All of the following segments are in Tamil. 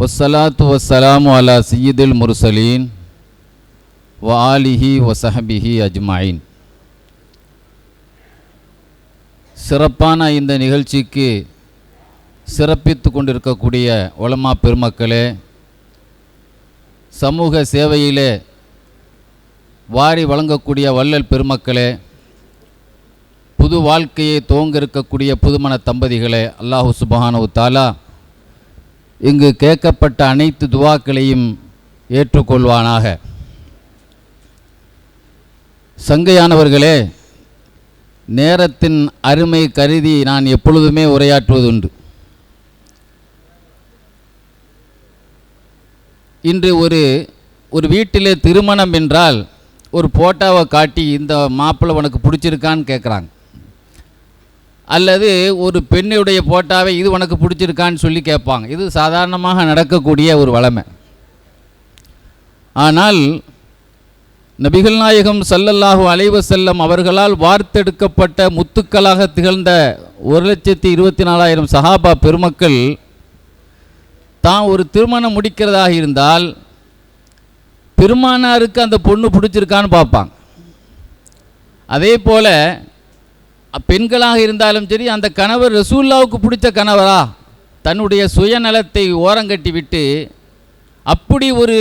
வசலாத்து வசலாம் அலா சையீதுல் முர்சலீன் வ ஆலிஹி வசஹபிஹி அஜ்மாயின். சிறப்பான இந்த நிகழ்ச்சிக்கு சிறப்பித்து கொண்டிருக்கக்கூடிய உலமா பெருமக்களே சமூக சேவையிலே வாரி வழங்கக்கூடிய வள்ளல் பெருமக்களே புது வாழ்க்கையை துவங்க இருக்கக்கூடிய புதுமண தம்பதிகளே அல்லாஹு சுபஹானு தாலா இங்கு கேட்கப்பட்ட அனைத்து துவாக்களையும் ஏற்றுக்கொள்வானாக. சங்கையானவர்களே நேரத்தின் அருமை கருதி நான் எப்பொழுதுமே உரையாற்றுவதுண்டு. இன்று ஒரு ஒரு வீட்டிலே திருமணம் என்றால் ஒரு போட்டாவை காட்டி இந்த மாப்பிள்ளை உனக்கு பிடிச்சிருக்கான்னு கேட்குறாங்க. அல்லது ஒரு பெண்ணுடைய போட்டாவே இது உனக்கு பிடிச்சிருக்கான்னு சொல்லி கேட்பாங்க. இது சாதாரணமாக நடக்கக்கூடிய ஒரு வளமை. ஆனால் நபிகள் நாயகம் சல்லல்லாஹு அலைவ செல்லம் அவர்களால் வார்த்தெடுக்கப்பட்ட முத்துக்களாக திகழ்ந்த ஒரு லட்சத்தி இருபத்தி நாலாயிரம் சஹாபா பெருமக்கள் தான் ஒரு திருமணம் முடிக்கிறதாக இருந்தால் பெருமானாருக்கு அந்த பொண்ணு பிடிச்சிருக்கான்னு பார்ப்பாங்க. அதே போல் பெண்களாக இருந்தாலும் சரி அந்த கணவர் ரசூல்லாவுக்கு பிடிச்ச கணவரா? தன்னுடைய சுயநலத்தை ஓரங்கட்டி விட்டு அப்படி ஒரு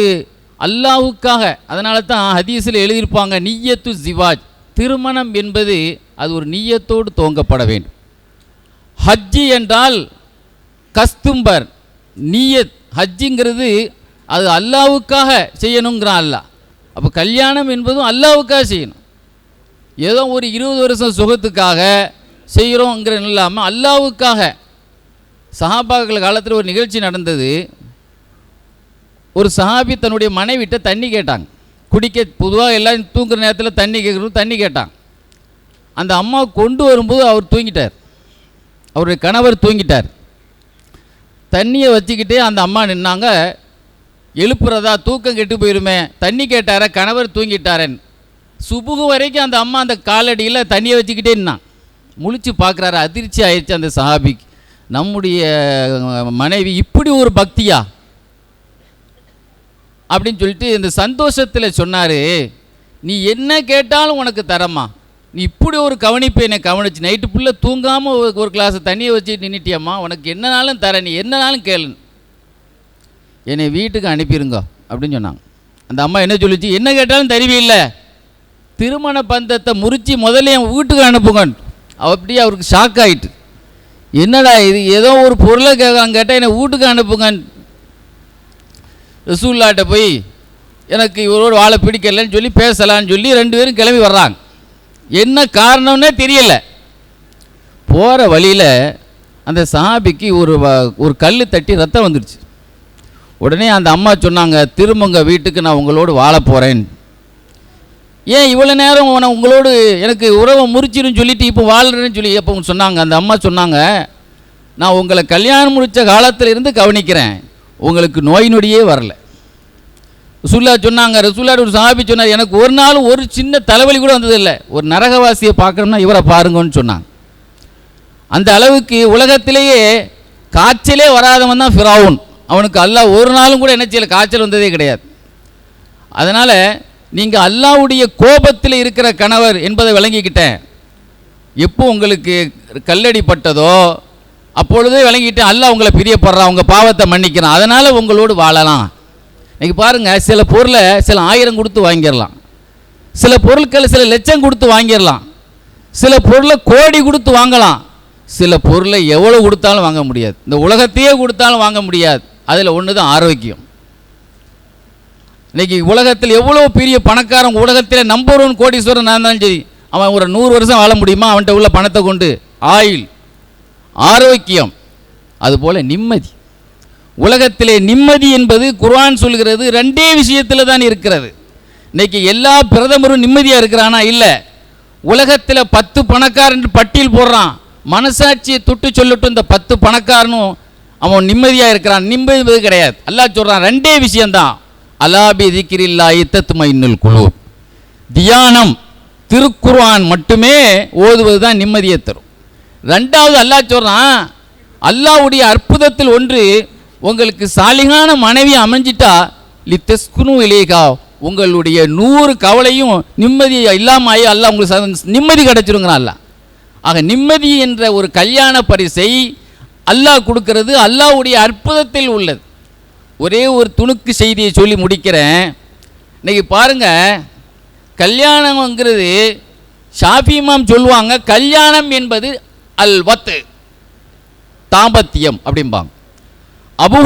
அல்லாவுக்காக அதனால தான் ஹதீஸில் எழுதியிருப்பாங்க நீயத்து ஜிவாஜ். திருமணம் என்பது அது ஒரு நீயத்தோடு துவங்கப்பட வேண்டும். ஹஜ்ஜி என்றால் கஸ்தும்பர் நீயத் ஹஜ்ஜிங்கிறது அது அல்லாவுக்காக செய்யணுங்கிறான் அல்லாஹ். அப்போ கல்யாணம் என்பதும் அல்லாவுக்காக செய்யணும். ஏதோ ஒரு இருபது வருஷம் சுகத்துக்காக செய்கிறோங்கிற இல்லாமல் அல்லாவுக்காக. சஹாபாக்கள் காலத்தில் ஒரு நிகழ்ச்சி நடந்தது. ஒரு சஹாபி தன்னுடைய மனைவிட்ட தண்ணி கேட்டாங்க. குடிக்க பொதுவாக எல்லாம் தூங்குற நேரத்தில் தண்ணி கேட்குறது தண்ணி கேட்டாங்க. அந்த அம்மா கொண்டு வரும்போது அவர் தூங்கிட்டார். அவருடைய கணவர் தூங்கிட்டார். தண்ணியை வச்சுக்கிட்டே அந்த அம்மா நின்னாங்க. எழுப்புறதா தூக்கம் கெட்டு போயிருமே. தண்ணி கேட்டார? கணவர் தூங்கிட்டாரன் சுபுகு வரைக்கும் அந்த அம்மா அந்த காலடியில் தண்ணியை வச்சுக்கிட்டே நின்னான் முழிச்சு பார்க்குறாரு அதிர்ச்சி ஆயிடுச்சு அந்த சஹாபிக்கு. நம்முடைய மனைவி இப்படி ஒரு பக்தியா? அப்படின்னு சொல்லிட்டு இந்த சந்தோஷத்தில் சொன்னார் நீ என்ன கேட்டாலும் உனக்கு தரமா நீ இப்படி ஒரு கவனிப்பு என்னை கவனிச்சு நைட்டு ஃபுல்லாக தூங்காமல் ஒரு கிளாஸ் தண்ணியை வச்சு நின்றுட்டியம்மா உனக்கு என்னனாலும் தரேன் நீ என்னனாலும் கேளு என்னை வீட்டுக்கு அனுப்பிடுங்க அப்படின்னு சொன்னாங்க. அந்த அம்மா என்ன சொல்லிச்சு என்ன கேட்டாலும் தருவில்லை. திருமண பந்தத்தை முறித்து முதல்ல என் வீட்டுக்கு அனுப்புங்க அப்படியே அவருக்கு ஷாக் ஆகிட்டு என்னடா இது ஏதோ ஒரு பொருளை கேட்காங்க கேட்டால் என்னை வீட்டுக்கு அனுப்புங்க ரசூல்லாட்ட போய் எனக்கு இவரோட வாழை பிடிக்கலன்னு சொல்லி பேசலான்னு சொல்லி ரெண்டு பேரும் கிளம்பி வர்றாங்க. என்ன காரணம்னே தெரியல. போகிற வழியில் அந்த சஹாபிக்கு ஒரு வ- ஒரு கல் தட்டி ரத்தம் வந்துடுச்சு உடனே அந்த அம்மா சொன்னாங்க திரும்புங்க வீட்டுக்கு நான் உங்களோடு வாழ போகிறேன் ஏன் இவ்வளோ நேரம் உன உங்களோடு எனக்கு உறவை முறிச்சிருன்னு சொல்லிட்டு இப்போ வாழ்கிறேன்னு சொல்லி அப்போ சொன்னாங்க அந்த அம்மா சொன்னாங்க நான் உங்களை கல்யாணம் முடித்த காலத்தில் இருந்து கவனிக்கிறேன். உங்களுக்கு நோய் நொடியே வரல. ரசூல்லா சொன்னாங்க ரசூல்லா ஒரு சாபி சொன்னார் எனக்கு ஒரு நாள் ஒரு சின்ன தலைவலி கூட வந்ததில்லை. ஒரு நரகவாசியை பார்க்கணும்னா இவரை பாருங்கன்னு சொன்னாங்க. அந்த அளவுக்கு உலகத்திலேயே காய்ச்சலே வராதவன் தான் ஃபிராவுன் அவனுக்கு அல்லா ஒரு நாளும் கூட என்ன செய்யலை காய்ச்சல் வந்ததே கிடையாது. அதனால் நீங்கள் அல்லாவுடைய கோபத்தில் இருக்கிற கணவர் என்பதை விளங்கிக்கிட்டேன். எப்போ உங்களுக்கு கல்லடிப்பட்டதோ அப்பொழுதே விளங்கிட்டேன் அல்லாஹ் உங்களை பிரியப்படுறான் உங்கள் பாவத்தை மன்னிக்கிறான். அதனால் உங்களோடு வாழலாம். நீங்கள் பாருங்கள் சில பொருளை சில ஆயிரம் கொடுத்து வாங்கிடலாம். சில பொருட்களை சில லட்சம் கொடுத்து வாங்கிடலாம். சில பொருளை கோடி கொடுத்து வாங்கலாம். சில பொருளை எவ்வளோ கொடுத்தாலும் வாங்க முடியாது. இந்த உலகத்தையே கொடுத்தாலும் வாங்க முடியாது. அதில் ஒன்று தான் ஆரோக்கியம். இன்னைக்கு உலகத்தில் எவ்வளோ பெரிய பணக்காரன் உலகத்தில் நம்பர் ஒன் கோடீஸ்வரன் நான் இருந்தாலும் சரி. அவன் ஒரு நூறு வருஷம் வாழ முடியுமா? அவன்கிட்ட உள்ள பணத்தை கொண்டு ஆயில் ஆரோக்கியம் அதுபோல் நிம்மதி. உலகத்திலே நிம்மதி என்பது குர்ஆன் சொல்கிறது ரெண்டே விஷயத்தில் தான் இருக்கிறது. இன்னைக்கு எல்லா பிரதமரும் நிம்மதியாக இருக்கிறானா? இல்லை. உலகத்தில் பத்து பணக்காரன் பட்டியல் போடுறான். மனசாட்சியை தொட்டு சொல்லட்டும் இந்த பத்து பணக்காரனும் அவன் நிம்மதியாக இருக்கிறான். நிம்மதி என்பது கிடையாது. எல்லாம் சொல்கிறான் ரெண்டே விஷயந்தான் அலாபி திக்கிரில்லாயி இத்தத்தும இன்னுல் குழு தியானம் திருக்குர்ஆன் மட்டுமே ஓதுவது தான் நிம்மதியை தரும். ரெண்டாவது அல்லாஹ் சொல்கிறான் அல்லாஹ்வுடைய அற்புதத்தில் ஒன்று உங்களுக்கு சாலிகான மனைவி அமைஞ்சிட்டா லித்தஸ்குனு இலேகா உங்களுடைய நூறு கவலையும் நிம்மதி இல்லாமல் ஆகி அல்லாஹ் உங்களுக்கு ச- நிம்மதி கிடச்சிருங்கிறான் அல்லாஹ். ஆக நிம்மதி என்ற ஒரு கல்யாண பரிசை அல்லாஹ் கொடுக்கிறது அல்லாஹ்வுடைய அற்புதத்தில் உள்ளது. ஒரே ஒரு துணுக்கு செய்தியை சொல்லி முடிக்கிறேன். இன்னைக்கு பாருங்க கல்யாணங்கிறது ஷாஃபி இமாம் சொல்லுவாங்க கல்யாணம் என்பது அல் வத்து தாம்பத்தியம் அப்படிம்பாங்க. அபு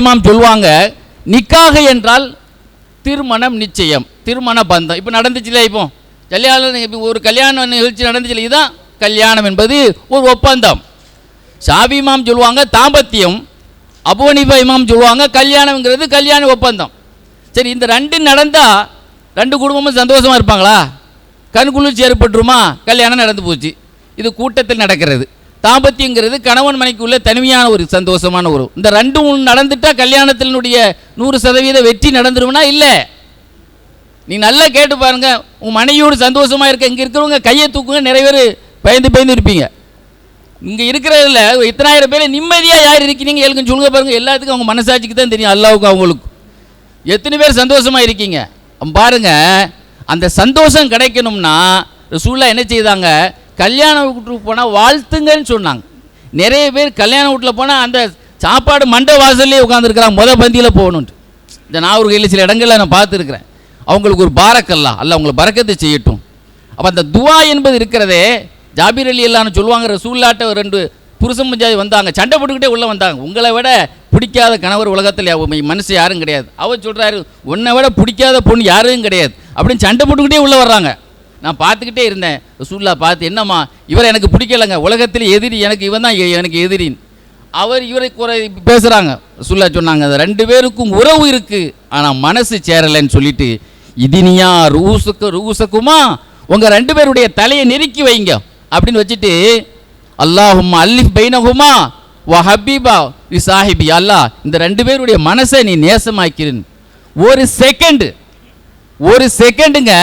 இமாம் சொல்லுவாங்க நிக்காக என்றால் திருமணம் நிச்சயம் திருமண பந்தம். இப்போ நடந்துச்சுல இப்போ? கல்யாணம் இப்போ ஒரு கல்யாண நிகழ்ச்சி நடந்துச்சுல இதுதான் கல்யாணம் என்பது ஒரு ஒப்பந்தம். ஷாபி இமாம் சொல்லுவாங்க தாம்பத்தியம் அபு இமாம் சொல்லுவாங்க கல்யாணம்ங்கிறது கல்யாண ஒப்பந்தம். சரி இந்த ரெண்டு நடந்தால் ரெண்டு குடும்பமும் சந்தோஷமாக இருப்பாங்களா? கண்குளிர்ச்சி ஏற்பட்டுருமா? கல்யாணம் நடந்து போச்சு. இது கூட்டத்தில் நடக்கிறது. தாம்பத்தியங்கிறது கணவன் மனைக்குள்ளே தனிமையான ஒரு சந்தோஷமான ஒரு. இந்த ரெண்டும் நடந்துட்டால் கல்யாணத்தினுடைய நூறு சதவீத வெற்றி நடந்துரும்னா இல்லை. நீ நல்லா கேட்டு பாருங்கள் உன் மனைவியோடு சந்தோஷமா இருக்க இங்கே இருக்கிறவங்க கையை தூக்குங்க நிறைய பேர் பயந்து பயந்து இருப்பீங்க. இங்கே இருக்கிறதுல இத்தனாயிரம் பேர் நிம்மதியாக யார் இருக்கிறீங்க எழுங்க சொல்லுங்க பாருங்கள் எல்லாத்துக்கும் அவங்க மனசாட்சிக்கு தான் தெரியும் அல்லாவுக்கு அவங்களுக்கு. எத்தனை பேர் சந்தோஷமா இருக்கீங்க? பாருங்கள் அந்த சந்தோஷம் கிடைக்கணும்னா ரசூல்லா என்ன செய்தாங்க? கல்யாண வீட்டுக்கு போனால் வாழ்த்துங்கன்னு சொன்னாங்க. நிறைய பேர் கல்யாண வீட்டில் போனால் அந்த சாப்பாடு மண்டை வாசல்லே உட்காந்துருக்குறாங்க முத பந்தியில் போகணுன்ட்டு இந்த நாகூர்களில் சில இடங்களில் நான் பார்த்துருக்குறேன். அவங்களுக்கு ஒரு பாரக்கல்லா அல்ல அவங்களுக்கு பறக்கத்தை செய்யட்டும். அப்போ அந்த துவா என்பது இருக்கிறதே ஜாபீர் அலி அல்லான்னு சொல்லுவாங்க ரசூல்லாட்ட ஒரு ரெண்டு புருஷன் பஞ்சாதி வந்தாங்க சண்டை போட்டுக்கிட்டே உள்ளே வந்தாங்க. உங்களை விட பிடிக்காத கணவர் உலகத்தில் யா- மனுஷன் யாரும் கிடையாது. அவர் சொல்கிறாரு உன்னை விட பிடிக்காத பொண்ணு யாரும் கிடையாது. அப்படின்னு சண்டை போட்டுக்கிட்டே உள்ளே வர்றாங்க. நான் பார்த்துக்கிட்டே இருந்தேன். ரசூல்லா பார்த்து என்னம்மா இவரை எனக்கு பிடிக்கலைங்க. உலகத்தில் எதிரி எனக்கு இவன் தான் எனக்கு எதிரின். அவர் இவரை குறை பேசுகிறாங்க ரசூல்லா சொன்னாங்க "அது ரெண்டு பேருக்கும் உறவு இருக்குது ஆனால் மனசு சேரலைன்னு சொல்லிட்டு இதினியா ரூசுக்கு ரூசக்குமா? உங்கள் ரெண்டு பேருடைய தலையை நெருக்கி வைங்க. அப்படின்னு வச்சுட்டு அல்லாஹும் அல்லிஃப் பைனகுமா வ ஹபீபா வி சாஹிபி. அல்லா இந்த ரெண்டு பேருடைய மனசை நீ நேசமாக்கிறேன் ஒரு செகண்டு ஒரு செகண்டுங்க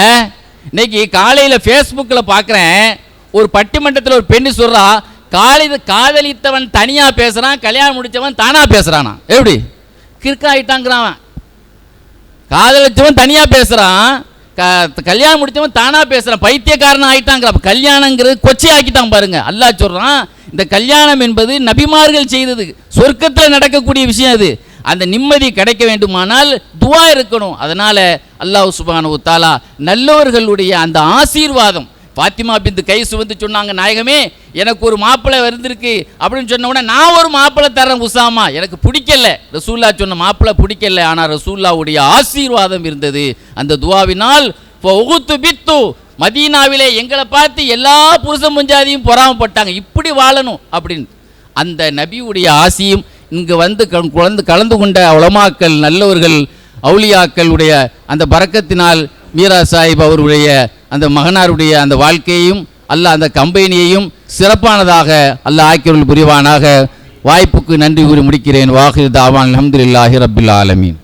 இன்னைக்கு காலையில் ஃபேஸ்புக்கில் பார்க்குறேன் ஒரு பட்டிமன்றத்தில் ஒரு பெண்ணு சொல்கிறா காலையில் காதலித்தவன் தனியாக பேசுகிறான் கல்யாணம் முடித்தவன் தானாக பேசுகிறானா எப்படி? கிறுக்காயிட்டாங்கிறான் காதலித்தவன் தனியாக பேசுகிறான் க கல்யாணம் முடிச்சவன் தானாக பேசுகிறான் பைத்தியக்காரன் ஆகிட்டாங்களா கல்யாணங்கிறது கொச்சை ஆக்கிட்டான் பாருங்க. அல்லா சொல்கிறான் இந்த கல்யாணம் என்பது நபிமார்கள் செய்தது. சொர்க்கத்தில் நடக்கக்கூடிய விஷயம் அது. அந்த நிம்மதி கிடைக்க வேண்டுமானால் துவா இருக்கணும். அதனால் அல்லாஹ் சுபானு தாலா நல்லவர்களுடைய அந்த ஆசீர்வாதம் பாத்திமா பிந்து கைசு வந்து சொன்னாங்க நாயகமே எனக்கு ஒரு மாப்பிள்ளை வந்திருக்கு. அப்படின்னு சொன்ன உடனே நான் ஒரு மாப்பிள்ளை தரேன் உசாமா. எனக்கு பிடிக்கல. ரசூல்லா சொன்ன மாப்பிள்ளை பிடிக்கல ஆனால் ரசூல்லாவுடைய ஆசீர்வாதம் இருந்தது. அந்த துவாவினால் உகுத்து பித்து. மதீனாவிலே எங்களை பார்த்து எல்லா புருஷ முஞ்சாதியும் பொறாமப்பட்டாங்க. இப்படி வாழணும் அப்படின்னு. அந்த நபியுடைய ஆசியும் இங்கு வந்து க- குழந்து கலந்து கொண்ட உலமாக்கள் நல்லவர்கள் அவுளியாக்களுடைய அந்த பறக்கத்தினால் மீரா சாஹிப் அவருடைய அந்த மகனாருடைய அந்த வாழ்க்கையையும் அல்ல அந்த கம்பெனியையும் சிறப்பானதாக அல்லாஹ் ஆக்கியவர்கள் புரிவானாக. வாய்ப்புக்கு நன்றி கூறி முடிக்கிறேன். வாஹிர் தாவான். அல்ஹம்துலில்லாஹி ரப்பில் ஆலமீன்.